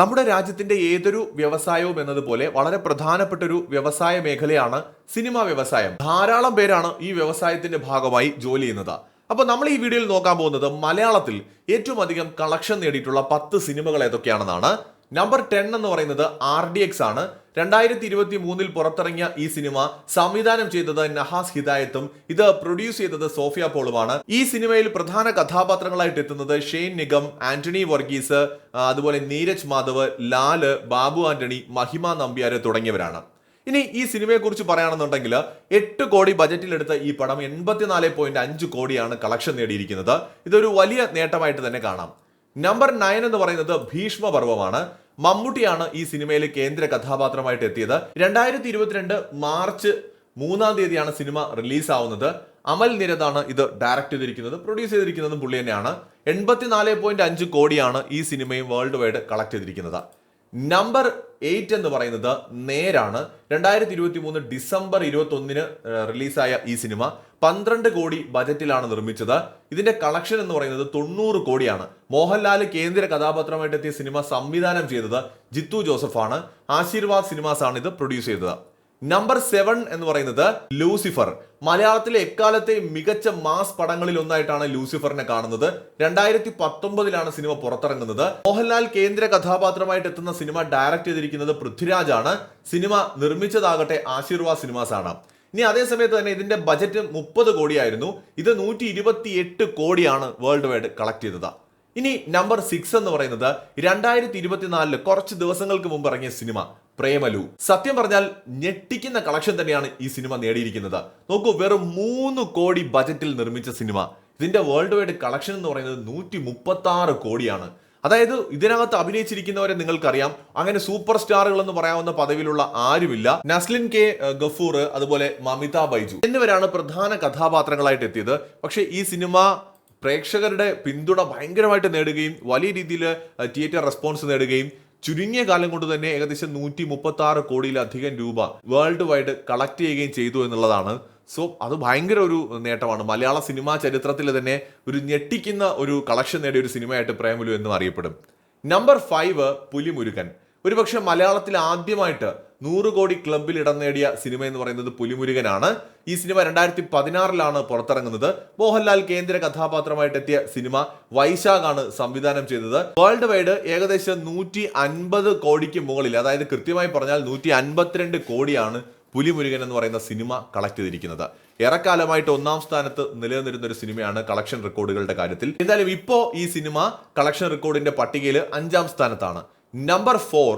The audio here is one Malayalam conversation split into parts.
നമ്മുടെ രാജ്യത്തിന്റെ ഏതൊരു വ്യവസായവും എന്നതുപോലെ വളരെ പ്രധാനപ്പെട്ട ഒരു വ്യവസായ മേഖലയാണ് സിനിമാ വ്യവസായം. ധാരാളം പേരാണ് ഈ വ്യവസായത്തിന്റെ ഭാഗമായി ജോലി ചെയ്യുന്നത്. അപ്പോൾ നമ്മൾ ഈ വീഡിയോയിൽ നോക്കാൻ പോകുന്നത് മലയാളത്തിൽ ഏറ്റവും അധികം കളക്ഷൻ നേടിയിട്ടുള്ള പത്ത് സിനിമകൾ ഏതൊക്കെയാണെന്നാണ്. നമ്പർ ടെൻ എന്ന് പറയുന്നത് ആർ ഡി എക്സ് ആണ്. രണ്ടായിരത്തി ഇരുപത്തി മൂന്നിൽ പുറത്തിറങ്ങിയ ഈ സിനിമ സംവിധാനം ചെയ്തത് നഹാസ് ഹിദായത്തും ഇത് പ്രൊഡ്യൂസ് ചെയ്തത് സോഫിയ പോളുമാണ്. ഈ സിനിമയിൽ പ്രധാന കഥാപാത്രങ്ങളായിട്ട് എത്തുന്നത് ഷെയ്ൻ നിഗം ആന്റണി വർഗീസ് അതുപോലെ നീരജ് മാധവ് ലാൽ ബാബു ആന്റണി മഹിമ നമ്പ്യാര് തുടങ്ങിയവരാണ്. ഇനി ഈ സിനിമയെക്കുറിച്ച് പറയുകയാണെന്നുണ്ടെങ്കിൽ എട്ട് കോടി ബജറ്റിലെടുത്ത ഈ പടം എൺപത്തിനാല് പോയിന്റ് അഞ്ച് കോടിയാണ് കളക്ഷൻ നേടിയിരിക്കുന്നത്. ഇതൊരു വലിയ നേട്ടമായിട്ട് തന്നെ കാണാം. നമ്പർ നയൻ എന്ന് പറയുന്നത് ഭീഷ്മ പർവമാണ് മമ്മൂട്ടിയാണ് ഈ സിനിമയിലെ കേന്ദ്ര കഥാപാത്രമായിട്ട് എത്തിയത്. രണ്ടായിരത്തി ഇരുപത്തിരണ്ട് മാർച്ച് മൂന്നാം തീയതിയാണ് സിനിമ റിലീസ് ആവുന്നത് അമൽ നിരതാണ് ഇത് ഡയറക്റ്റ് ചെയ്തിരിക്കുന്നത് പ്രൊഡ്യൂസ് ചെയ്തിരിക്കുന്നതും പുള്ളി തന്നെയാണ്. എൺപത്തിനാല് പോയിന്റ് അഞ്ച് കോടിയാണ് ഈ സിനിമയും വേൾഡ് വൈഡ് കളക്ട് ചെയ്തിരിക്കുന്നത്. നമ്പർ എയ്റ്റ് എന്ന് പറയുന്നത് നേരാണ്. രണ്ടായിരത്തി ഇരുപത്തി മൂന്ന് ഡിസംബർ ഇരുപത്തി ഒന്നിന് റിലീസായ ഈ സിനിമ പന്ത്രണ്ട് കോടി ബജറ്റിലാണ് നിർമ്മിച്ചത്. ഇതിന്റെ കളക്ഷൻ എന്ന് പറയുന്നത് തൊണ്ണൂറ് കോടിയാണ്. മോഹൻലാൽ കേന്ദ്ര കഥാപാത്രമായിട്ട് എത്തിയ സിനിമ സംവിധാനം ചെയ്തത് ജിത്തു ജോസഫാണ്. ആശീർവാദ് സിനിമാസാണ് ഇത് പ്രൊഡ്യൂസ് ചെയ്തത്. നമ്പർ സെവൻ എന്ന് പറയുന്നത് ലൂസിഫർ മലയാളത്തിലെ എക്കാലത്തെ മികച്ച മാസ് പടങ്ങളിൽ ഒന്നായിട്ടാണ് ലൂസിഫറിനെ കാണുന്നത്. രണ്ടായിരത്തി പത്തൊമ്പതിലാണ് സിനിമ പുറത്തിറങ്ങുന്നത്. മോഹൻലാൽ കേന്ദ്ര കഥാപാത്രമായിട്ട് എത്തുന്ന സിനിമ ഡയറക്റ്റ് ചെയ്തിരിക്കുന്നത് പൃഥ്വിരാജാണ്. സിനിമ നിർമ്മിച്ചതാകട്ടെ ആശീർവാദ് സിനിമാസ് ആണ്. ഇനി അതേ സമയത്ത് തന്നെ ഇതിന്റെ ബജറ്റ് മുപ്പത് കോടിയായിരുന്നു. ഇത് നൂറ്റി ഇരുപത്തി എട്ട് കോടിയാണ് വേൾഡ് വൈഡ് കളക്ട് ചെയ്തത്. ഇനി നമ്പർ സിക്സ് എന്ന് പറയുന്നത് രണ്ടായിരത്തി ഇരുപത്തിനാലിൽ കുറച്ച് ദിവസങ്ങൾക്ക് മുമ്പ് ഇറങ്ങിയ സിനിമ. പ്രേമലു. സത്യം പറഞ്ഞാൽ ഞെട്ടിക്കുന്ന കളക്ഷൻ തന്നെയാണ് ഈ സിനിമ നേടിയിരിക്കുന്നത്. നോക്കൂ വെറും മൂന്ന് കോടി ബജറ്റിൽ നിർമ്മിച്ച സിനിമ. ഇതിന്റെ വേൾഡ് വൈഡ് കളക്ഷൻ എന്ന് പറയുന്നത് നൂറ്റി മുപ്പത്തി ആറ് കോടിയാണ്. അതായത് ഇതിനകത്ത് അഭിനയിച്ചിരിക്കുന്നവരെ നിങ്ങൾക്കറിയാം. അങ്ങനെ സൂപ്പർ സ്റ്റാറുകൾ എന്ന് പറയാവുന്ന പദവിയിലുള്ള ആരുമില്ല. നസ്ലിൻ കെ ഗഫൂർ അതുപോലെ മമിത ബൈജു എന്നിവരാണ് പ്രധാന കഥാപാത്രങ്ങളായിട്ട് എത്തിയത്. പക്ഷേ ഈ സിനിമ പ്രേക്ഷകരുടെ പിന്തുണ ഭയങ്കരമായിട്ട് നേടുകയും വലിയ രീതിയിൽ തിയേറ്റർ റെസ്പോൺസ് നേടുകയും ചുരുങ്ങിയ കാലം കൊണ്ട് തന്നെ ഏകദേശം നൂറ്റി മുപ്പത്തി ആറ് കോടിയിലധികം രൂപ വേൾഡ് വൈഡ് കളക്ട് ചെയ്യുകയും ചെയ്തു എന്നുള്ളതാണ്. സോ അത് ഭയങ്കര ഒരു നേട്ടമാണ്. മലയാള സിനിമാ ചരിത്രത്തിൽ തന്നെ ഒരു ഞെട്ടിക്കുന്ന ഒരു കളക്ഷൻ നേടിയ ഒരു സിനിമയായിട്ട് പ്രേമലു എന്നും അറിയപ്പെടും. Number five Pulimurugan. ഒരുപക്ഷെ മലയാളത്തിൽ ആദ്യമായിട്ട് നൂറ് കോടി ക്ലബിൽ ഇടം നേടിയ സിനിമ എന്ന് പറയുന്നത് പുലിമുരുകനാണ്. ഈ സിനിമ രണ്ടായിരത്തി പതിനാറിലാണ് പുറത്തിറങ്ങുന്നത്. മോഹൻലാൽ കേന്ദ്ര കഥാപാത്രമായിട്ടെത്തിയ സിനിമ വൈശാഖാണ് സംവിധാനം ചെയ്തത്. വേൾഡ് വൈഡ് ഏകദേശം നൂറ്റി അൻപത് കോടിക്ക് മുകളിൽ അതായത് കൃത്യമായി പറഞ്ഞാൽ നൂറ്റി അൻപത്തിരണ്ട് കോടിയാണ് പുലിമുരുകൻ എന്ന് പറയുന്ന സിനിമ കളക്ട് ചെയ്തിരിക്കുന്നത്. ഏറെക്കാലമായിട്ട് ഒന്നാം സ്ഥാനത്ത് നിലനിന്നിരുന്ന ഒരു സിനിമയാണ് കളക്ഷൻ റെക്കോർഡുകളുടെ കാര്യത്തിൽ. എന്തായാലും ഇപ്പോൾ ഈ സിനിമ കളക്ഷൻ റെക്കോർഡിന്റെ പട്ടികയിൽ അഞ്ചാം സ്ഥാനത്താണ്. നമ്പർ ഫോർ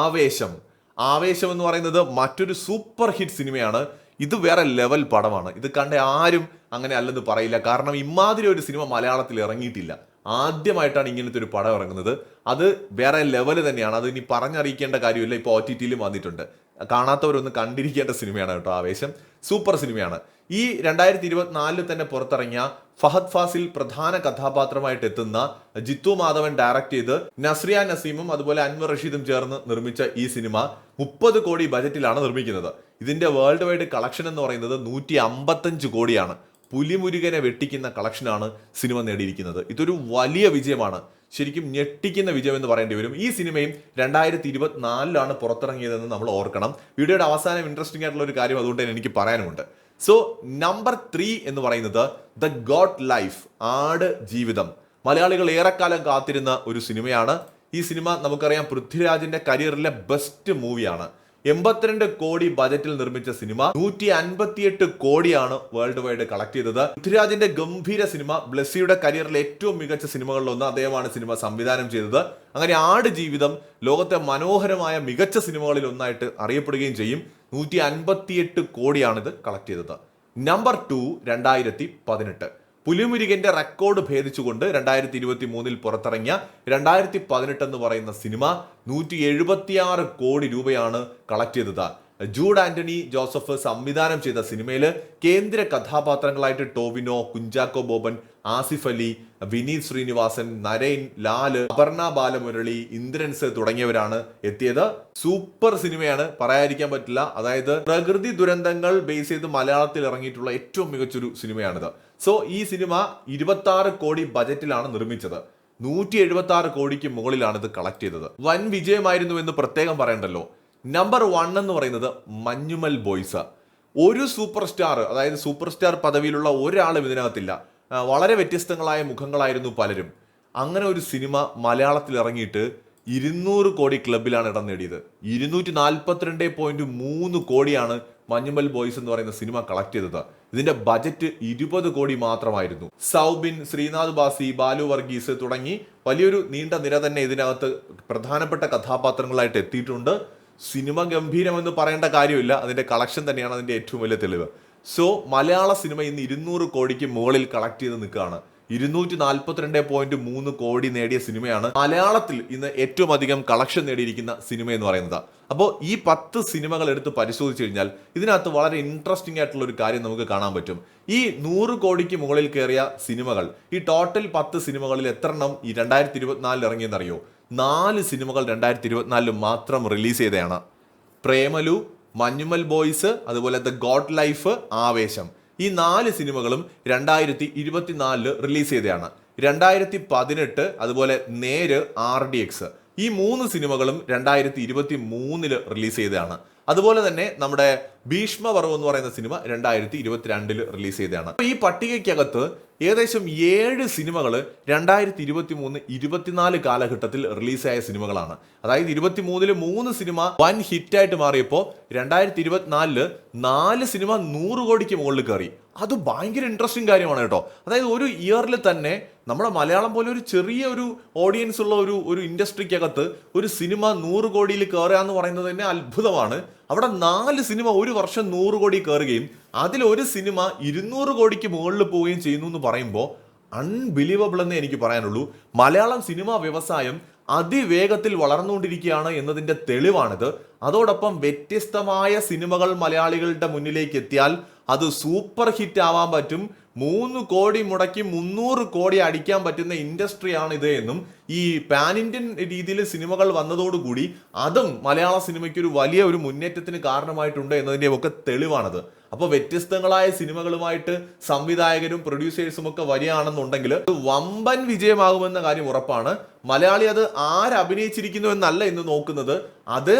ആവേശം. ആവേശം എന്ന് പറയുന്നത് മറ്റൊരു സൂപ്പർ ഹിറ്റ് സിനിമയാണ്. ഇത് വേറെ ലെവൽ പടമാണ്. ഇത് കണ്ട ആരും അങ്ങനെ അല്ലെന്ന് പറയില്ല. കാരണം ഇമാതിരി ഒരു സിനിമ മലയാളത്തിൽ ഇറങ്ങിയിട്ടില്ല. ആദ്യമായിട്ടാണ് ഇങ്ങനത്തെ ഒരു പടം ഇറങ്ങുന്നത്. അത് വേറെ ലെവൽ തന്നെയാണ്. അത് ഇനി പറഞ്ഞറിയിക്കേണ്ട കാര്യമില്ല. ഇപ്പോൾ ഒ ടി ടിയിലും വന്നിട്ടുണ്ട്. കാണാത്തവരൊന്ന് കണ്ടിരിക്കേണ്ട സിനിമയാണ് കേട്ടോ ആവേശം. സൂപ്പർ സിനിമയാണ്. ഈ രണ്ടായിരത്തി ഇരുപത്തിനാലിൽ തന്നെ പുറത്തിറങ്ങിയ ഫഹദ് ഫാസിൽ പ്രധാന കഥാപാത്രമായിട്ട് എത്തുന്ന ജിത്തു മാധവൻ ഡയറക്ട് ചെയ്ത് നസ്രിയ നസീമും അതുപോലെ അൻവർ റഷീദും ചേർന്ന് നിർമ്മിച്ച ഈ സിനിമ മുപ്പത് കോടി ബജറ്റിലാണ് നിർമ്മിക്കുന്നത്. ഇതിന്റെ വേൾഡ് വൈഡ് കളക്ഷൻ എന്ന് പറയുന്നത് നൂറ്റി അമ്പത്തഞ്ച് കോടിയാണ്. പുലിമുരുകനെ വെട്ടിക്കുന്ന കളക്ഷനാണ് സിനിമ നേടിയിരിക്കുന്നത്. ഇതൊരു വലിയ വിജയമാണ്. ശരിക്കും ഞെട്ടിക്കുന്ന വിജയം എന്ന് പറയേണ്ടി വരും. ഈ സിനിമയും രണ്ടായിരത്തി ഇരുപത്തിനാലിലാണ് പുറത്തിറങ്ങിയതെന്ന് നമ്മൾ ഓർക്കണം. വീഡിയോയുടെ അവസാനം ഇൻട്രസ്റ്റിംഗ് ആയിട്ടുള്ള ഒരു കാര്യം അതുകൊണ്ട് തന്നെ എനിക്ക് പറയാനുമുണ്ട്. സോ നമ്പർ ത്രീ എന്ന് പറയുന്നത് ദ ഗോഡ് ലൈഫ് ആട് ജീവിതം. മലയാളികൾ ഏറെക്കാലം കാത്തിരുന്ന ഒരു സിനിമയാണ്. ഈ സിനിമ നമുക്കറിയാം പൃഥ്വിരാജിന്റെ കരിയറിലെ ബെസ്റ്റ് മൂവിയാണ് എൺപത്തിരണ്ട് കോടി ബജറ്റിൽ നിർമ്മിച്ച സിനിമ നൂറ്റി അൻപത്തിയെട്ട് കോടിയാണ് വേൾഡ് വൈഡ് കളക്ട് ചെയ്തത്. പൃഥ്വിരാജിന്റെ ഗംഭീര സിനിമ ബ്ലസ്സിയുടെ കരിയറിലെ ഏറ്റവും മികച്ച സിനിമകളിലൊന്ന് അദ്ദേഹമാണ് സിനിമ സംവിധാനം ചെയ്തത്. അങ്ങനെ ആട് ജീവിതം ലോകത്തെ മനോഹരമായ മികച്ച സിനിമകളിൽ ഒന്നായിട്ട് അറിയപ്പെടുകയും ചെയ്യും. നൂറ്റി അൻപത്തിയെട്ട് കോടിയാണ് ഇത് കളക്ട് ചെയ്തത്. നമ്പർ ടു രണ്ടായിരത്തി പതിനെട്ട്. പുലിമുരുകന്റെ റെക്കോർഡ് ഭേദിച്ചുകൊണ്ട് രണ്ടായിരത്തി ഇരുപത്തി മൂന്നിൽ പുറത്തിറങ്ങിയ രണ്ടായിരത്തി പതിനെട്ട് എന്ന് പറയുന്ന സിനിമ നൂറ്റി എഴുപത്തിയാറ് കോടി രൂപയാണ് കളക്ട് ചെയ്തത്. ജൂഡ് ആന്റണി ജോസഫ് സംവിധാനം ചെയ്ത സിനിമയിൽ കേന്ദ്ര കഥാപാത്രങ്ങളായിട്ട് ടോവിനോ കുഞ്ചാക്കോ ബോബൻ ആസിഫ് അലി വിനീത് ശ്രീനിവാസൻ നരൈൻ ലാൽ അപർണ ബാലമുരളി ഇന്ദ്രൻസ് തുടങ്ങിയവരാണ് എത്തിയത്. സൂപ്പർ സിനിമയാണ് പറയാതിരിക്കാൻ പറ്റില്ല. അതായത് പ്രകൃതി ദുരന്തങ്ങൾ ബേസ് ചെയ്ത് മലയാളത്തിൽ ഇറങ്ങിയിട്ടുള്ള ഏറ്റവും മികച്ചൊരു സിനിമയാണിത്. സോ ഈ സിനിമ ഇരുപത്തി കോടി ബജറ്റിലാണ് നിർമ്മിച്ചത്. നൂറ്റി എഴുപത്തി ആറ് കോടിക്ക് മുകളിലാണ് ഇത് കളക്ട് ചെയ്തത്. വൻ വിജയമായിരുന്നു എന്ന് പ്രത്യേകം പറയണ്ടല്ലോ. നമ്പർ വൺ എന്ന് പറയുന്നത് മഞ്ഞുമൽ ബോയ്സ്. ഒരു സൂപ്പർ സ്റ്റാർ അതായത് സൂപ്പർ സ്റ്റാർ പദവിയിലുള്ള ഒരാളും ഇതിനകത്തില്ല. വളരെ വ്യത്യസ്തങ്ങളായ മുഖങ്ങളായിരുന്നു പലരും. അങ്ങനെ ഒരു സിനിമ മലയാളത്തിൽ ഇറങ്ങിയിട്ട് ഇരുന്നൂറ് കോടി ക്ലബിലാണ് ഇടം നേടിയത്. ഇരുന്നൂറ്റി നാൽപ്പത്തിരണ്ട് പോയിന്റ് മൂന്ന് കോടിയാണ് മഞ്ഞുമൽ ബോയ്സ് എന്ന് പറയുന്ന സിനിമ കളക്ട് ചെയ്തത്. ഇതിന്റെ ബജറ്റ് ഇരുപത് കോടി മാത്രമായിരുന്നു. സൗബിൻ ശ്രീനാഥ് ബാസി ബാലു വർഗീസ് തുടങ്ങി വലിയൊരു നീണ്ട നിര തന്നെ ഇതിനകത്ത് പ്രധാനപ്പെട്ട കഥാപാത്രങ്ങളായിട്ട് എത്തിയിട്ടുണ്ട്. സിനിമ ഗംഭീരമെന്ന് പറയേണ്ട കാര്യമില്ല. അതിന്റെ കളക്ഷൻ തന്നെയാണ് അതിന്റെ ഏറ്റവും വലിയ തെളിവ്. സോ മലയാള സിനിമ ഇന്ന് ഇരുന്നൂറ് കോടിക്ക് മുകളിൽ കളക്ട് ചെയ്ത് നിൽക്കുകയാണ്. ഇരുന്നൂറ്റി നാൽപ്പത്തിരണ്ട് പോയിന്റ് മൂന്ന് കോടി നേടിയ സിനിമയാണ് മലയാളത്തിൽ ഇന്ന് ഏറ്റവും അധികം കളക്ഷൻ നേടിയിരിക്കുന്ന സിനിമ എന്ന് പറയുന്നത്. അപ്പോൾ ഈ പത്ത് സിനിമകൾ എടുത്ത് പരിശോധിച്ച് കഴിഞ്ഞാൽ ഇതിനകത്ത് വളരെ ഇൻട്രസ്റ്റിംഗ് ആയിട്ടുള്ള ഒരു കാര്യം നമുക്ക് കാണാൻ പറ്റും. ഈ നൂറ് കോടിക്ക് മുകളിൽ കയറിയ സിനിമകൾ ഈ ടോട്ടൽ പത്ത് സിനിമകളിൽ എത്ര എണ്ണം ഈ രണ്ടായിരത്തി ഇരുപത്തിനാലിൽ ഇറങ്ങിയെന്നറിയോ? നാല് സിനിമകൾ രണ്ടായിരത്തി ഇരുപത്തിനാലിൽ മാത്രം റിലീസ് ചെയ്തതാണ് പ്രേമലു മഞ്ഞുമൽ ബോയ്സ് അതുപോലെ ദ ഗോഡ് ലൈഫ് ആവേശം. ഈ നാല് സിനിമകളും രണ്ടായിരത്തി ഇരുപത്തിനാലിൽ റിലീസ് ചെയ്തതാണ് രണ്ടായിരത്തി പതിനെട്ട് അതുപോലെ നേര് ആർ ഡി എക്സ്. ഈ മൂന്ന് സിനിമകളും രണ്ടായിരത്തി ഇരുപത്തി മൂന്നിൽ റിലീസ് ചെയ്തതാണ്. അതുപോലെ തന്നെ നമ്മുടെ ഭീഷ്മപർവം എന്ന് പറയുന്ന സിനിമ രണ്ടായിരത്തി ഇരുപത്തിരണ്ടിൽ റിലീസ് ചെയ്തതാണ് ഈ പട്ടികയ്ക്കകത്ത് ഏകദേശം ഏഴ് സിനിമകൾ രണ്ടായിരത്തി ഇരുപത്തി മൂന്ന് ഇരുപത്തിനാല് കാലഘട്ടത്തിൽ റിലീസായ സിനിമകളാണ്. അതായത് ഇരുപത്തി മൂന്നിൽ മൂന്ന് സിനിമ വൻ ഹിറ്റായിട്ട് മാറിയപ്പോൾ രണ്ടായിരത്തി ഇരുപത്തിനാലിൽ നാല് സിനിമ നൂറ് കോടിക്ക് മുകളിൽ കയറി. അത് ഭയങ്കര ഇൻട്രസ്റ്റിംഗ് കാര്യമാണ് കേട്ടോ. അതായത് ഒരു ഇയറിൽ തന്നെ നമ്മുടെ മലയാളം പോലെ ഒരു ചെറിയ ഒരു ഓഡിയൻസ് ഉള്ള ഒരു ഒരു ഇൻഡസ്ട്രിക്കകത്ത് ഒരു സിനിമ നൂറ് കോടിയിൽ കയറുക എന്ന് പറയുന്നത് തന്നെ അത്ഭുതമാണ്. അവിടെ നാല് സിനിമ ഒരു വർഷം നൂറ് കോടി കയറുകയും അതിൽ ഒരു സിനിമ ഇരുന്നൂറ് കോടിക്ക് മുകളിൽ പോവുകയും ചെയ്യുന്നു എന്ന് പറയുമ്പോൾ അൺബിലീവബിൾ എന്നേ എനിക്ക് പറയാനുള്ളൂ. മലയാളം സിനിമാ വ്യവസായം അതിവേഗത്തിൽ വളർന്നുകൊണ്ടിരിക്കുകയാണ് എന്നതിന്റെ തെളിവാണിത്. അതോടൊപ്പം വ്യത്യസ്തമായ സിനിമകൾ മലയാളികളുടെ മുന്നിലേക്ക് എത്തിയാൽ അത് സൂപ്പർ ഹിറ്റ് ആവാൻ പറ്റും. മൂന്ന് കോടി മുടക്കി മുന്നൂറ് കോടി അടിക്കാൻ പറ്റുന്ന ഇൻഡസ്ട്രിയാണ് ഇത് എന്നും ഈ പാൻ ഇന്ത്യൻ രീതിയിൽ സിനിമകൾ വന്നതോടുകൂടി അതും മലയാള സിനിമയ്ക്ക് ഒരു വലിയ ഒരു മുന്നേറ്റത്തിന് കാരണമായിട്ടുണ്ട് എന്നതിന്റെയൊക്കെ തെളിവാണത്. അപ്പോൾ വ്യത്യസ്തങ്ങളായ സിനിമകളുമായിട്ട് സംവിധായകരും പ്രൊഡ്യൂസേഴ്സും ഒക്കെ വരികയാണെന്നുണ്ടെങ്കിൽ വമ്പൻ വിജയമാകുമെന്ന കാര്യം ഉറപ്പാണ്. മലയാളി അത് ആരഭിനയിച്ചിരിക്കുന്നു എന്നല്ല ഇന്ന് നോക്കുന്നത്. അത്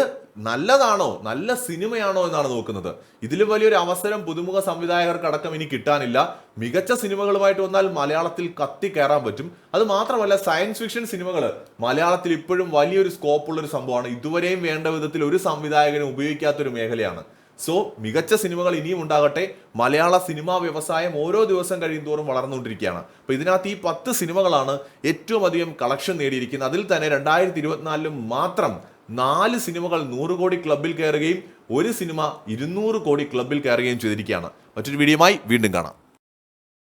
നല്ലതാണോ നല്ല സിനിമയാണോ എന്നാണ് നോക്കുന്നത്. ഇതിൽ വലിയൊരു അവസരം പുതുമുഖ സംവിധായകർക്ക് അടക്കം ഇനി കിട്ടാനില്ല. മികച്ച സിനിമകളുമായിട്ട് വന്നാൽ മലയാളത്തിൽ കത്തി കയറാൻ പറ്റും. അത് മാത്രമല്ല സയൻസ് ഫിക്ഷൻ സിനിമകൾ മലയാളത്തിൽ ഇപ്പോഴും വലിയൊരു സ്കോപ്പുള്ളൊരു സംഭവമാണ്. ഇതുവരെയും വേണ്ട വിധത്തിൽ ഒരു സംവിധായകനും ഉപയോഗിക്കാത്തൊരു മേഖലയാണ്. സോ മികച്ച സിനിമകൾ ഇനിയും ഉണ്ടാകട്ടെ. മലയാള സിനിമാ വ്യവസായം ഓരോ ദിവസം കഴിയും തോറും വളർന്നുകൊണ്ടിരിക്കുകയാണ്. അപ്പോൾ ഇതിനകത്ത് ഈ പത്ത് സിനിമകളാണ് ഏറ്റവും അധികം കളക്ഷൻ നേടിയിരിക്കുന്നത്. അതിൽ തന്നെ രണ്ടായിരത്തി ഇരുപത്തിനാലിലും മാത്രം നാല് സിനിമകൾ നൂറ് കോടി ക്ലബിൽ കയറുകയും ഒരു സിനിമ ഇരുന്നൂറ് കോടി ക്ലബിൽ കയറുകയും ചെയ്തിരിക്കുകയാണ്. മറ്റൊരു വീഡിയോയുമായി വീണ്ടും കാണാം.